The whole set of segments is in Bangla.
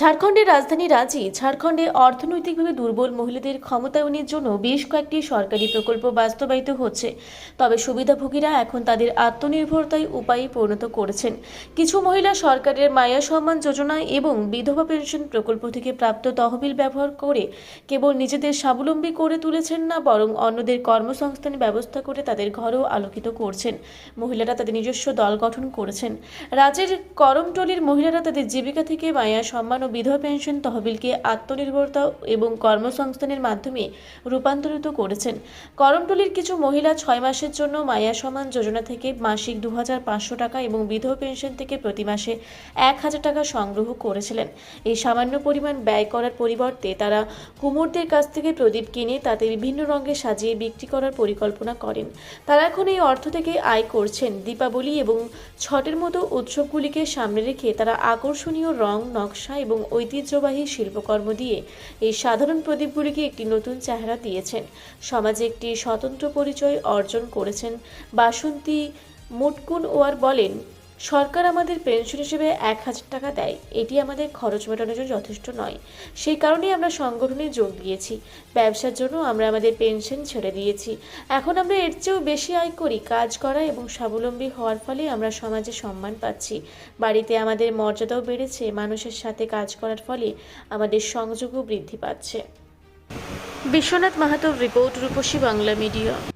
ঝাড়খণ্ডের রাজধানী রাঁচি, ঝাড়খণ্ডে অর্থনৈতিকভাবে দুর্বল মহিলাদের ক্ষমতায়নের জন্য বেশ কয়েকটি সরকারি প্রকল্প বাস্তবায়িত হচ্ছে। তবে সুবিধাভোগীরা এখন তাদের আত্মনির্ভরতায় উপায়ে পরিণত করেছেন। কিছু মহিলা সরকারের মায়া সম্মান যোজনা এবং বিধবা পেনশন প্রকল্প থেকে প্রাপ্ত তহবিল ব্যবহার করে কেবল নিজেদের স্বাবলম্বী করে তুলেছেন না, বরং অন্যদের কর্মসংস্থানের ব্যবস্থা করে তাদের ঘরও আলোকিত করছেন। মহিলারা তাদের নিজস্ব দল গঠন করেছেন। রাজ্যের করমটলির মহিলারা তাদের জীবিকা থেকে মায়া সম্মান বিধবা পেনশন তহবিলকে আত্মনির্ভরতা এবং কর্মসংস্থানের মাধ্যমে রূপান্তরিত করেছেন। করমটলির কিছু মহিলা ছয় মাসের জন্য মায়া সমান যোজনা থেকে মাসিক দু হাজার পাঁচশো টাকা এবং বিধবা পেনশন থেকে প্রতি মাসে এক হাজার টাকা সংগ্রহ করেছিলেন। এই সামান্য পরিমাণ ব্যয় করার পরিবর্তে তারা কুমোরদের কাছ থেকে প্রদীপ কিনে তাতে বিভিন্ন রঙে সাজিয়ে বিক্রি করার পরিকল্পনা করেন। তারা এখন এই অর্থ থেকে আয় করছেন। দীপাবলি এবং ছটের মতো উৎসবগুলিকে সামনে রেখে তারা আকর্ষণীয় রং, নকশা এবং ঐতিহ্যবাহী শিল্পকর্ম দিয়ে এই সাধারণ প্রদীপগুলিকে একটি নতুন চেহারা দিয়েছেন। সমাজে একটি স্বতন্ত্র পরিচয় অর্জন করেছেন বাসন্তী মুটকুন ওয়ার বলেন সরকার আমাদের পেনশন হিসেবে এক হাজার টাকা দেয়। এটি আমাদের খরচ মেটানোর জন্য যথেষ্ট নয়। সেই কারণেই আমরা সংগঠনে যোগ দিয়েছি। ব্যবসার জন্য আমরা আমাদের পেনশন ছেড়ে দিয়েছি। এখন আমরা এর চেয়েও বেশি আয় করি। কাজ করা এবং স্বাবলম্বী হওয়ার ফলে আমরা সমাজে সম্মান পাচ্ছি। বাড়িতে আমাদের মর্যাদাও বেড়েছে। মানুষের সাথে কাজ করার ফলে আমাদের সংযোগও বৃদ্ধি পাচ্ছে। বিশ্বনাথ মাহাতোর রিপোর্ট রূপসী বাংলা মিডিয়া।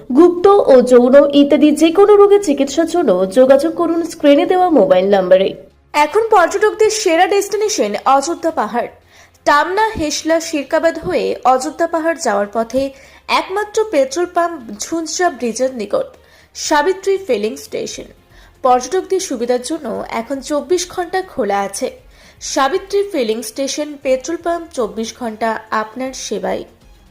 গুপ্ত ও যৌন ইত্যাদি যে কোনো রোগের চিকিৎসার জন্য যোগাযোগ করুন স্ক্রিনে দেওয়া মোবাইল নম্বরে। এখন পর্যটকদের সেরা ডেস্টিনেশন অযোধ্যা পাহাড়। টামনা, হেসলা, শিরকাবাদ হয়ে অযোধ্যা পাহাড় যাওয়ার পথে একমাত্র পেট্রোল পাম্প ঝুঞ্ঝরা ব্রিজের নিকট, সাবিত্রী ফিলিং স্টেশন। পর্যটকদের সুবিধার জন্য এখন চব্বিশ ঘণ্টা খোলা আছে। Savitri filling station petrol pump চব্বিশ ঘণ্টা আপনার সেবায়।